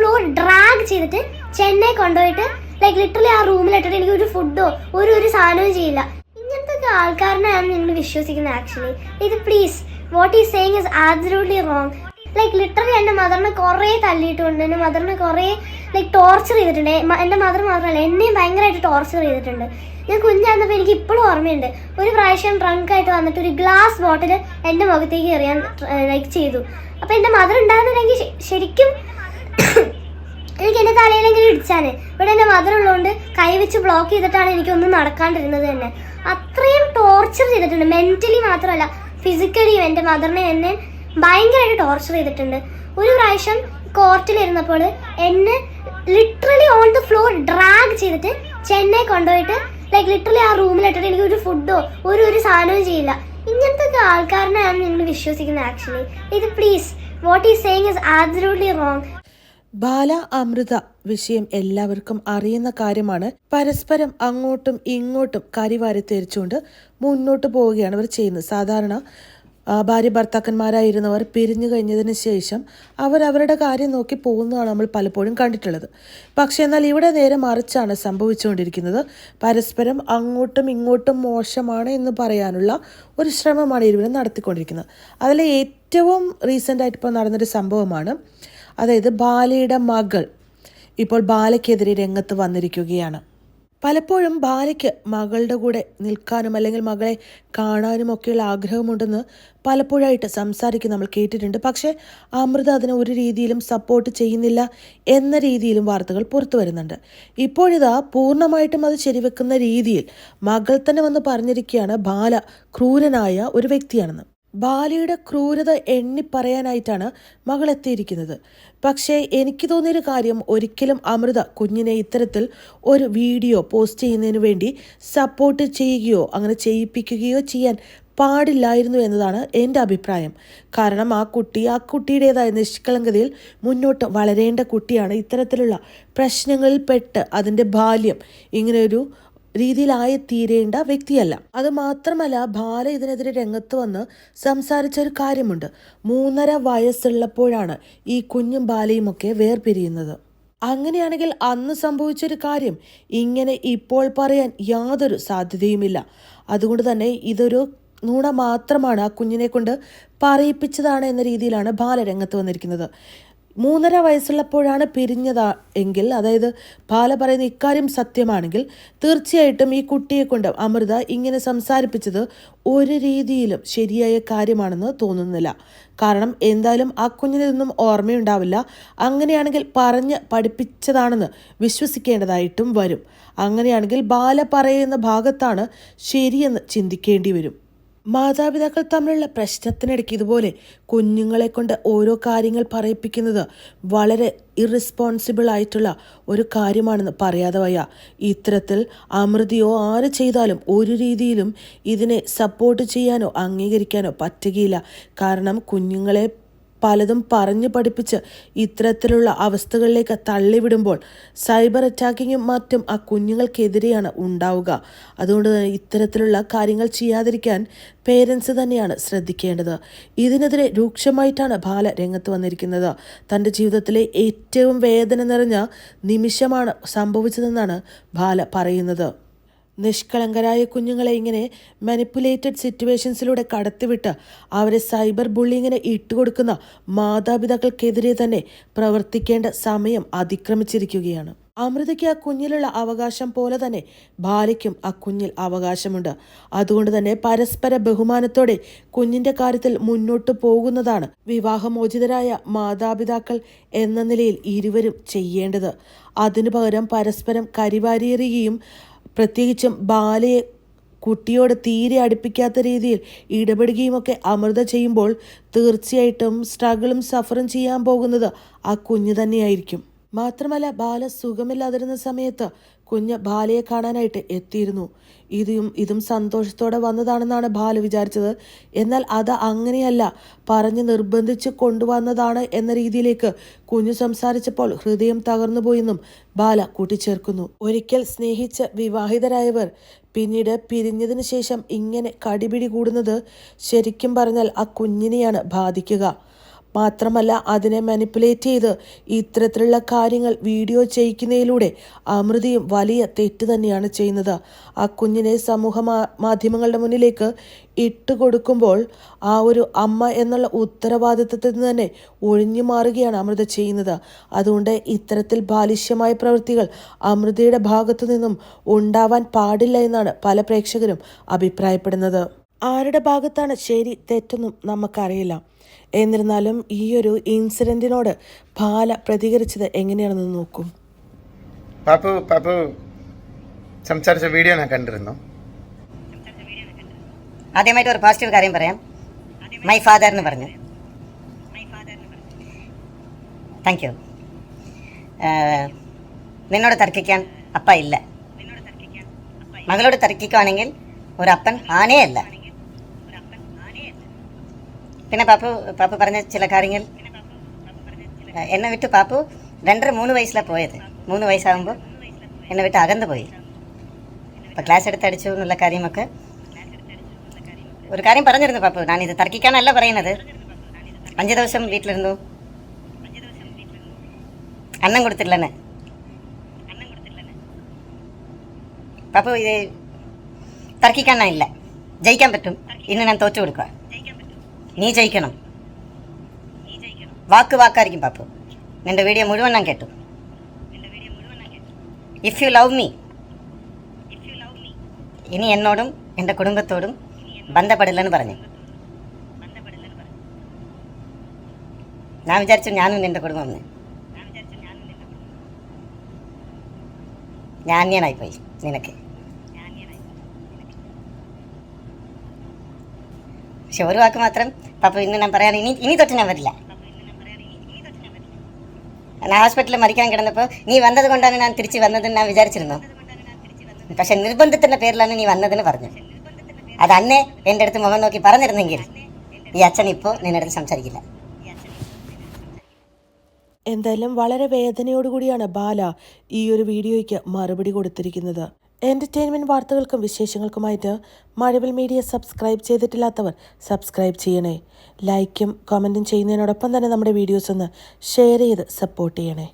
Floor drag ചെയ്തിട്ട് ചെന്നൈ കൊണ്ടുപോയിട്ട് like literally ആ റൂമിലിട്ടിട്ട് എനിക്ക് ഒരു ഫുഡോ ഒരു ഒരു സാധനവും ചെയ്യില്ല. ഇങ്ങനത്തെ ഒക്കെ ആൾക്കാരനെയാണ് നിങ്ങൾ വിശ്വസിക്കുന്നത് ആക്ച്വലി ഇത് please what is saying is absolutely wrong like literally എന്റെ മദറിനെ കുറേ തല്ലിയിട്ടുണ്ട് എന്റെ മദറിനെ കുറേ ലൈക്ക് ടോർച്ചർ ചെയ്തിട്ടുണ്ട്. എന്റെ മദർ മാത്രമല്ല എന്നെയും ഭയങ്കരമായിട്ട് ടോർച്ചർ ചെയ്തിട്ടുണ്ട്. ഞാൻ കുഞ്ഞായിരുന്നപ്പോൾ എനിക്ക് ഇപ്പോഴും ഓർമ്മയുണ്ട്. ഒരു പ്രാവശ്യം ഡ്രങ്ക് ആയിട്ട് വന്നിട്ട് ഒരു ഗ്ലാസ് ബോട്ടിൽ എന്റെ മുഖത്തേക്ക് എറിയാൻ ലൈക്ക് ചെയ്തു. അപ്പോൾ എന്റെ മദർ ഉണ്ടായിരുന്നില്ലെങ്കിൽ ശരിക്കും എനിക്ക് എന്റെ തലയിലെങ്കിലും ഇടിച്ചാണ് ഇവിടെ എന്റെ മദർ ഉള്ളതുകൊണ്ട് കൈ വെച്ച് ബ്ലോക്ക് ചെയ്തിട്ടാണ് എനിക്കൊന്നും നടക്കാണ്ടിരുന്നത് തന്നെ. അത്രയും ടോർച്ചർ ചെയ്തിട്ടുണ്ട്. മെന്റലി മാത്രമല്ല ഫിസിക്കലിയും എന്റെ മദറിനെ എന്നെ ഭയങ്കരമായിട്ട് ടോർച്ചർ ചെയ്തിട്ടുണ്ട്. ഒരു പ്രാവശ്യം കോർട്ടിലിരുന്നപ്പോൾ എന്നെ literally on the floor drag ചെയ്തിട്ട് ചെന്നൈ കൊണ്ടുപോയിട്ട് ലൈക്ക് ലിറ്ററലി ആ റൂമിലിട്ടിട്ട് എനിക്ക് ഒരു ഫുഡോ ഒരു ഒരു സാധനവും ചെയ്യില്ല. ഇങ്ങനത്തെ ഒക്കെ ആൾക്കാരനെയാണ് നിങ്ങൾ വിശ്വസിക്കുന്നത് ആക്ച്വലി ഇത് please what is saying is absolutely wrong Bala Amrutha വിഷയം എല്ലാവർക്കും അറിയുന്ന കാര്യമാണ്. പരസ്പരം അങ്ങോട്ടും ഇങ്ങോട്ടും കരിവാരി തിരിച്ചുകൊണ്ട് മുന്നോട്ട് പോവുകയാണ് അവർ ചെയ്യുന്നത്. സാധാരണ ഭാര്യ ഭർത്താക്കന്മാരായിരുന്നവർ പിരിഞ്ഞു കഴിഞ്ഞതിന് ശേഷം അവർ അവരുടെ കാര്യം നോക്കി പോകുന്നതാണ് നമ്മൾ പലപ്പോഴും കണ്ടിട്ടുള്ളത്. പക്ഷേ എന്നാൽ ഇവിടെ നേരെ മറിച്ചാണ് സംഭവിച്ചുകൊണ്ടിരിക്കുന്നത്. പരസ്പരം അങ്ങോട്ടും ഇങ്ങോട്ടും മോശമാണ് എന്ന് പറയാനുള്ള ഒരു ശ്രമമാണ് ഇരുവരും നടത്തിക്കൊണ്ടിരിക്കുന്നത്. അതിലെ ഏറ്റവും റീസെന്റായിട്ട് ഇപ്പോൾ നടന്നൊരു സംഭവമാണ് അതായത് ബാലയുടെ മകൾ ഇപ്പോൾ ബാലയ്ക്കെതിരെ രംഗത്ത് വന്നിരിക്കുകയാണ്. പലപ്പോഴും ബാലയ്ക്ക് മകളുടെ കൂടെ നിൽക്കാനും അല്ലെങ്കിൽ മകളെ കാണാനും ഒക്കെയുള്ള ആഗ്രഹമുണ്ടെന്ന് പലപ്പോഴായിട്ട് സംസാരിക്കും നമ്മൾ കേട്ടിട്ടുണ്ട്. പക്ഷേ അമൃത അതിനെ ഒരു രീതിയിലും സപ്പോർട്ട് ചെയ്യുന്നില്ല എന്ന രീതിയിലും വാർത്തകൾ പുറത്തു വരുന്നുണ്ട്. ഇപ്പോഴിതാ പൂർണമായിട്ടും അത് ശരിവെക്കുന്ന രീതിയിൽ മകൾ തന്നെ വന്ന് പറഞ്ഞിരിക്കുകയാണ് ബാല ക്രൂരനായ ഒരു വ്യക്തിയാണെന്ന്. ബാലയുടെ ക്രൂരത എണ്ണി പറയാനായിട്ടാണ് മകൾ എത്തിയിരിക്കുന്നത്. പക്ഷേ എനിക്ക് തോന്നിയൊരു കാര്യം ഒരിക്കലും അമൃത കുഞ്ഞിനെ ഇത്തരത്തിൽ ഒരു വീഡിയോ പോസ്റ്റ് ചെയ്യുന്നതിന് വേണ്ടി സപ്പോർട്ട് ചെയ്യുകയോ അങ്ങനെ ചെയ്യിപ്പിക്കുകയോ ചെയ്യാൻ പാടില്ലായിരുന്നു എന്നതാണ് എന്റെ അഭിപ്രായം. കാരണം ആ കുട്ടി ആ കുട്ടിയുടേതായ നിഷ്കളങ്കതയിൽ മുന്നോട്ട് വളരേണ്ട കുട്ടിയാണ്. ഇത്തരത്തിലുള്ള പ്രശ്നങ്ങളിൽ പെട്ട് അതിന്റെ ബാല്യം ഇങ്ങനെ ഒരു രീതിയിലായി തീരേണ്ട വ്യക്തിയല്ല. അത് മാത്രമല്ല ബാല ഇതിനെതിരെ രംഗത്ത് വന്ന് സംസാരിച്ച ഒരു കാര്യമുണ്ട്. മൂന്നര വയസ്സുള്ളപ്പോഴാണ് ഈ കുഞ്ഞും ബാലയും ഒക്കെ വേർപിരിയുന്നത്. അങ്ങനെയാണെങ്കിൽ അന്ന് സംഭവിച്ചൊരു കാര്യം ഇങ്ങനെ ഇപ്പോൾ പറയാൻ യാതൊരു സാധ്യതയുമില്ല. അതുകൊണ്ട് തന്നെ ഇതൊരു നുണ മാത്രമാണ് ആ കുഞ്ഞിനെ കൊണ്ട് പറയിപ്പിച്ചതാണ് എന്ന രീതിയിലാണ് ബാല രംഗത്ത് വന്നിരിക്കുന്നത്. മൂന്നര വയസ്സുള്ളപ്പോഴാണ് പിരിഞ്ഞതാ എങ്കിൽ അതായത് ബാല പറയുന്ന ഇക്കാര്യം സത്യമാണെങ്കിൽ തീർച്ചയായിട്ടും ഈ കുട്ടിയെ കൊണ്ട് അമൃത ഇങ്ങനെ സംസാരിപ്പിച്ചത് ഒരു രീതിയിലും ശരിയായ കാര്യമാണെന്ന് തോന്നുന്നില്ല. കാരണം എന്തായാലും ആ കുഞ്ഞിനൊന്നും ഓർമ്മയുണ്ടാവില്ല. അങ്ങനെയാണെങ്കിൽ പറഞ്ഞ് പഠിപ്പിച്ചതാണെന്ന് വിശ്വസിക്കേണ്ടതായിട്ടും വരും. അങ്ങനെയാണെങ്കിൽ ബാല പറയുന്ന ഭാഗത്താണ് ശരിയെന്ന് ചിന്തിക്കേണ്ടി വരും. മാതാപിതാക്കൾ തമ്മിലുള്ള പ്രശ്നത്തിനിടയ്ക്ക് ഇതുപോലെ കുഞ്ഞുങ്ങളെ കൊണ്ട് ഓരോ കാര്യങ്ങൾ പറയിപ്പിക്കുന്നത് വളരെ ഇറസ്പോൺസിബിൾ ആയിട്ടുള്ള ഒരു കാര്യമാണെന്ന് പറയാതെ വയ്യ. ഇത്തരത്തിൽ അമൃതിയോ ആര് ചെയ്താലും ഒരു രീതിയിലും ഇതിനെ സപ്പോർട്ട് ചെയ്യാനോ അംഗീകരിക്കാനോ പറ്റുകയില്ല. കാരണം കുഞ്ഞുങ്ങളെ പലതും പറഞ്ഞു പഠിപ്പിച്ച് ഇത്തരത്തിലുള്ള അവസ്ഥകളിലേക്ക് തള്ളിവിടുമ്പോൾ സൈബർ അറ്റാക്കിങ്ങും മറ്റും ആ കുഞ്ഞുങ്ങൾക്കെതിരെയാണ് ഉണ്ടാവുക. അതുകൊണ്ട് തന്നെ ഇത്തരത്തിലുള്ള കാര്യങ്ങൾ ചെയ്യാതിരിക്കാൻ പേരൻസ് തന്നെയാണ് ശ്രദ്ധിക്കേണ്ടത്. ഇതിനെതിരെ രൂക്ഷമായിട്ടാണ് ബാല രംഗത്ത് വന്നിരിക്കുന്നത്. തന്റെ ജീവിതത്തിലെ ഏറ്റവും വേദന നിറഞ്ഞ നിമിഷമാണ് സംഭവിച്ചതെന്നാണ് ബാല പറയുന്നത്. നിഷ്കളങ്കരായ കുഞ്ഞുങ്ങളെ ഇങ്ങനെ മാനിപ്പുലേറ്റഡ് സിറ്റുവേഷൻസിലൂടെ കടത്തിവിട്ട് അവരെ സൈബർ ബുള്ളിങ്ങിന് ഇട്ടുകൊടുക്കുന്ന മാതാപിതാക്കൾക്കെതിരെ തന്നെ പ്രവർത്തിക്കേണ്ട സമയം അതിക്രമിച്ചിരിക്കുകയാണ്. അമൃതയ്ക്ക് ആ കുഞ്ഞിലുള്ള അവകാശം പോലെ തന്നെ ഭാര്യയ്ക്കും ആ കുഞ്ഞിൽ അവകാശമുണ്ട്. അതുകൊണ്ട് തന്നെ പരസ്പര ബഹുമാനത്തോടെ കുഞ്ഞിന്റെ കാര്യത്തിൽ മുന്നോട്ട് പോകുന്നതാണ് വിവാഹമോചിതരായ മാതാപിതാക്കൾ എന്ന നിലയിൽ ഇരുവരും ചെയ്യേണ്ടത്. അതിനു പകരം പരസ്പരം കരിവാരിയെറിയുകയും പ്രത്യേകിച്ചും ബാലയെ കുട്ടിയോട് തീരെ അടുപ്പിക്കാത്ത രീതിയിൽ ഇടപെടുകയുമൊക്കെ അമൃത ചെയ്യുമ്പോൾ തീർച്ചയായിട്ടും സ്ട്രഗിളും സഫറും ചെയ്യാൻ പോകുന്നത് ആ കുഞ്ഞ് തന്നെയായിരിക്കും. മാത്രമല്ല ബാല സുഖമില്ലാതിരുന്ന സമയത്ത് കുഞ്ഞ് ബാലയെ കാണാനായിട്ട് എത്തിയിരുന്നു. ഇതും ഇതും സന്തോഷത്തോടെ വന്നതാണെന്നാണ് ബാല വിചാരിച്ചത്. എന്നാൽ അത് അങ്ങനെയല്ല. പറഞ്ഞ് നിർബന്ധിച്ച് കൊണ്ടുവന്നതാണ് എന്ന രീതിയിലേക്ക് കുഞ്ഞു സംസാരിച്ചപ്പോൾ ഹൃദയം തകർന്നുപോയെന്നും ബാല കൂട്ടിച്ചേർക്കുന്നു. ഒരിക്കൽ സ്നേഹിച്ച് വിവാഹിതരായവർ പിന്നീട് പിരിഞ്ഞതിന് ശേഷം ഇങ്ങനെ കടിപിടി കൂടുന്നത് ശരിക്കും പറഞ്ഞാൽ ആ കുഞ്ഞിനെയാണ് ബാധിക്കുക. മാത്രമല്ല അതിനെ മാനിപ്പുലേറ്റ് ചെയ്ത് ഇത്തരത്തിലുള്ള കാര്യങ്ങൾ വീഡിയോ ചെയ്യിക്കുന്നതിലൂടെ അമൃതിയും വലിയ തെറ്റ് തന്നെയാണ് ചെയ്യുന്നത്. ആ കുഞ്ഞിനെ സമൂഹ മാധ്യമങ്ങളുടെ മുന്നിലേക്ക് ഇട്ട് കൊടുക്കുമ്പോൾ ആ ഒരു അമ്മ എന്നുള്ള ഉത്തരവാദിത്വത്തിൽ നിന്ന് തന്നെ ഒഴിഞ്ഞു മാറുകയാണ് അമൃത ചെയ്യുന്നത്. അതുകൊണ്ട് ഇത്തരത്തിൽ ബാലിശ്യമായ പ്രവൃത്തികൾ അമൃതയുടെ ഭാഗത്തു നിന്നും ഉണ്ടാവാൻ പാടില്ല എന്നാണ് പല പ്രേക്ഷകരും അഭിപ്രായപ്പെടുന്നത്. ആരുടെ ഭാഗത്താണ് ശരി തെറ്റെന്നും നമുക്കറിയില്ല. എന്നിരുന്നാലും ഈ ഒരു ഇൻസിഡന്റിനോട് ബാല പ്രതികരിച്ചത് എങ്ങനെയാണെന്ന് നോക്കും. പാപ്പു പാപ്പു സംസാരിച്ച വീഡിയോ ഞാൻ കണ്ടിരുന്നു. ആദ്യമായിട്ട് ഒരു പോസിറ്റീവ് കാര്യം പറയാം. മൈ ഫാദർ എന്ന് പറഞ്ഞു. താങ്ക് യു നിന്നോട് തർക്കിക്കാൻ അപ്പ ഇല്ല. മകളോട് തർക്കിക്കുകയാണെങ്കിൽ ഒരു അപ്പൻ ആനേ അല്ല പിന്നെ പാപ്പു പാപ്പു പറഞ്ഞ ചില കാര്യങ്ങൾ. എന്നെ വിട്ട് പാപ്പു രണ്ടര മൂന്ന് വയസ്സിലാണ് പോയത്. മൂന്ന് വയസ്സാകുമ്പോൾ എന്നെ വിട്ട് അകന്നു പോയി. അപ്പം ക്ലാസ് എടുത്തടിച്ചു എന്നുള്ള കാര്യമൊക്കെ. ഒരു കാര്യം പറഞ്ഞിരുന്നു പാപ്പു ഞാനിത് തർക്കിക്കാനല്ല പറയുന്നത്. അഞ്ച് ദിവസം വീട്ടിലിരുന്നു. അന്നം കൊടുത്തില്ലെന്ന് പാപ്പു ഇത് തർക്കിക്കാനില്ല ജയിക്കാൻ പറ്റും. ഇന്ന് ഞാൻ തോറ്റു കൊടുക്കുക നീ ജയിക്കണം. വാക്ക് വാക്കായിരിക്കും പാപ്പു. നിന്റെ വീഡിയോ മുഴുവൻ ഞാൻ കേട്ടു. ഇഫ് യു ലവ് മീ ഇനി എന്നോടും എന്റെ കുടുംബത്തോടും ബന്ധപ്പെടില്ലെന്ന് പറഞ്ഞു. ഞാൻ വിചാരിച്ചു ഞാനും നിന്റെ കുടുംബം എന്ന് ഞാൻ അന്യനായിപ്പോയി നിനക്ക്. പക്ഷെ ഒരു വാക്ക് മാത്രം പാപ്പ ഇന്ന് ഞാൻ പറയാൻ ഇനി ഇനി തൊട്ട് ഞാൻ വരില്ല. ഞാൻ ഹോസ്പിറ്റലിൽ മരിക്കാൻ കിടന്നപ്പോൾ നീ വന്നത് കൊണ്ടാണ് ഞാൻ തിരിച്ച് വന്നതെന്ന് ഞാൻ വിചാരിച്ചിരുന്നു. പക്ഷെ നിർബന്ധത്തിന്റെ പേരിലാണ് നീ വന്നതെന്ന് പറഞ്ഞു. അത് അന്നേ എന്റെ അടുത്ത് മുഖം നോക്കി പറഞ്ഞിരുന്നെങ്കിൽ ഈ അച്ഛൻ ഇപ്പോൾ നിന്റെ അടുത്ത് സംസാരിക്കില്ല. എന്തായാലും വളരെ വേദനയോടുകൂടിയാണ് ബാല ഈ ഒരു വീഡിയോയ്ക്ക് മറുപടി കൊടുത്തിരിക്കുന്നത്. എന്റർടൈൻമെന്റ് വാർത്തകൾക്കും വിശേഷങ്ങൾക്കുമായിട്ട് മഴവിൽ മീഡിയ സബ്സ്ക്രൈബ് ചെയ്തിട്ടില്ലാത്തവർ സബ്സ്ക്രൈബ് ചെയ്യണേ. ലൈക്കും കമന്റും ചെയ്യുന്നതിനോടൊപ്പം തന്നെ നമ്മുടെ വീഡിയോസ് ഒന്ന് ഷെയർ ചെയ്ത് സപ്പോർട്ട് ചെയ്യണേ.